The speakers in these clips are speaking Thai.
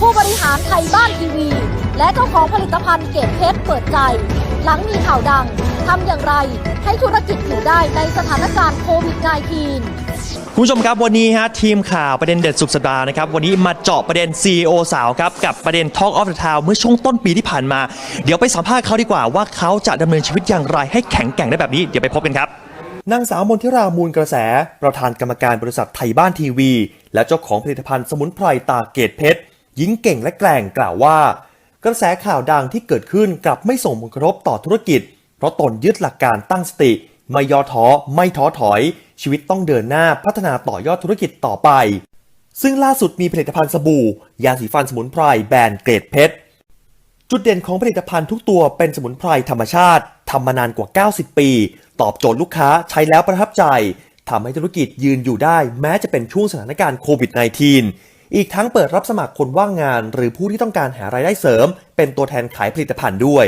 เจ้าของผลิตภัณฑ์เกตเพชรเปิดใจ หลังมีข่าวดังทำอย่างไรให้ธุรกิจอยู่ได้ในสถานการณ์โควิด -19 คุณผู้ชมครับวันนี้ฮะทีมข่าวประเด็นเด็ดสุดสัปดาห์นะครับวันนี้มาเจาะประเด็น CEO สาวครับกับประเด็น Talk of the Town เมื่อช่วงต้นปีที่ผ่านมา เดี๋ยวไปสัมภาษณ์เขาดีกว่าว่าเขาจะดำเนินชีวิตอย่างไรให้แข็งแกร่งได้แบบนี้ เดี๋ยวไปพบกันครับนางสาวมนทิรามูลกระแส ประธานกรรมการบริษัทไทยบ้านทีวี และเจ้าของผลิตภัณฑ์สมุนไพรตาเกตเพชร หญิงเก่งและแกร่งกล่าวว่า กระแสข่าวดังที่เกิดขึ้นกลับไม่ส่งผลกระทบต่อธุรกิจ เพราะตนยึดหลักการตั้งสติ ไม่ย่อท้อไม่ท้อถอย ชีวิตต้องเดินหน้าพัฒนาต่อยอดธุรกิจต่อไป ซึ่งล่าสุดมีผลิตภัณฑ์สบู่ ยาสีฟันสมุนไพรแบรนด์เกรดเพชรจุดเด่นของผลิตภัณฑ์ทุกตัวเป็นสมุนไพรธรรมชาติทำมานานกว่า 90 ปี ตอบโจทย์ลูกค้าใช้แล้วประทับใจทำให้ธุรกิจยืนอยู่ได้แม้จะเป็นช่วงสถานการณ์โควิด -19 อีกทั้งเปิดรับสมัครคนว่างงาน หรือผู้ที่ต้องการหารายได้เสริม เป็นตัวแทนขายผลิตภัณฑ์ด้วย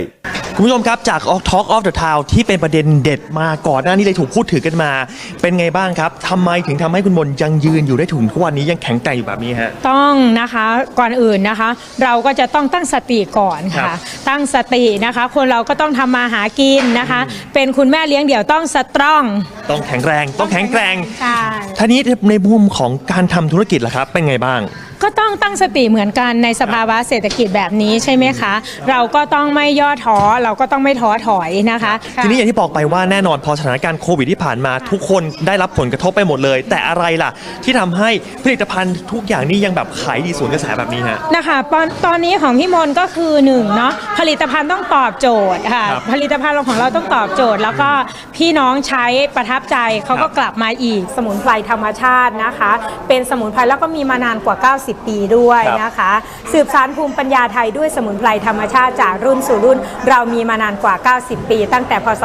คุณผู้ชมครับจาก Talk of the Town ที่เป็นประเด็นเด็ดมาก่อนหน้านี้เลยถูกพูดถึงกันมา เป็นไงบ้างครับทำไมถึงทำให้คุณมนยังยืนอยู่ได้ถึงทุกวันนี้ยังแข็งแกร่งอยู่แบบนี้ฮะ ต้องนะคะก่อนอื่นนะคะ เราก็จะต้องตั้งสติก่อนครัค่ะบตั้งสตินะคะ คนเราก็ต้องทำมาหากินนะคะ เป็นคุณแม่เลี้ยงเดี่ยวต้องสตรองต้องแข็งแรง ต้องแข็งแกร่ง ใช่ ท่านี้ในมุมของการทำธุรกิจล่ะครับ เป็นไงบ้าง ก็ต้องตั้งสติเหมือนกันในสภาวะเศรษฐกิจแบบนี้ใช่ไหมคะ เราก็ต้องไม่ย่อท้อเราก็ต้องไม่ท้อถอยนะคะทีนี้อย่างที่บอกไปว่าแน่นอนพอสถานการณ์โควิดที่ผ่านมาทุกคนได้รับผลกระทบไปหมดเลย แต่อะไรล่ะ ที่ทำให้ผลิตภัณฑ์ทุกอย่างนี่ยังแบบขายดีสวนกระแสแบบนี้ฮะนะคะตอนตอนนี้ของพี่มนต์ก็คือหนึ่งเนาะผลิตภัณฑ์ต้องตอบโจทย์ค่ะครับผลิตภัณฑ์ของเราต้องตอบโจทย์ แล้วก็พี่น้องใช้ประทับใจเขาก็ครับกลับมาอีกสมุนไพรธรรมชาตินะคะ เป็นสมุนไพรแล้วก็มีมานานกว่า 90ปีด้วยครับนะคะ สืบสานภูมิปัญญาไทยด้วยสมุนไพรธรรมชาติจากรุ่นสู่รุ่น เรามีมานานกว่า 90 ปี ตั้งแต่พศ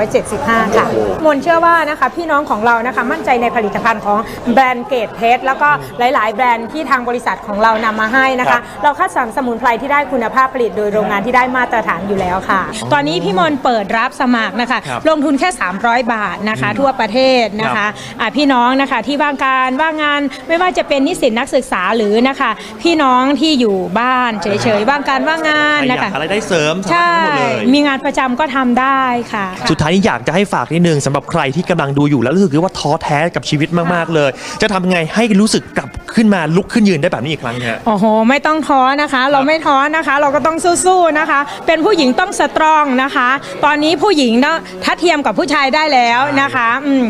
2475 ค่ะมนต์เชื่อว่านะคะพี่น้องของเรานะคะมั่นใจในผลิตภัณฑ์ของแบรนด์เกตเพชรแล้วก็หลาย ๆ แบรนด์ที่ทางบริษัทของเรานำมาให้นะครัคะบเราคัดสรรสมุนไพรที่ได้คุณภาพผลิตโดยโรงงานที่ได้มาตรฐานอยู่แล้วค่ะ ตอนนี้พี่มนต์เปิดรับสมัครนะคะครับลงทุนแค่ 300 บาทนะคะ ทั่วประเทศนะครัคะบอ่าพี่น้องนะคะที่ว่างการว่างงานไม่ว่าจะเป็นนิสิตนักศึกษาหรือนะคะ พี่น้องที่อยู่บ้านเฉยๆว่างการว่างงานใครอนะยากคะหาอะไรายได้เสริมสามารถใช่ ทำได้หมดเลย มีงานประจำก็ทำได้ค่ะ สุดท้ายนี้อยากจะให้ฝากนิดนึงสำหรับใครที่กำลังดูอยู่แล้วรู้สึกว่าท้อแท้กับชีวิตมากๆเลย จะทำยังไงให้รู้สึกกลับขึ้นมาลุกขึ้นยืนได้แบบนี้อีกครั้งฮะ โอ้โห ไม่ต้องท้อนะคะ เราไม่ท้อนะคะ เราก็ต้องสู้ๆนะคะ เป็นผู้หญิงต้องสตรองนะคะ ตอนนี้ผู้หญิงเนาะทัดเทียมกับผู้ชายได้แล้วนะคะ อืม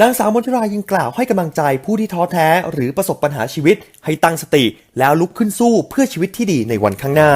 นางสาวมนทิรายังกล่าวให้กำลังใจผู้ที่ท้อแท้หรือประสบปัญหาชีวิตให้ตั้งสติ แล้วลุกขึ้นสู้เพื่อชีวิตที่ดีในวันข้างหน้า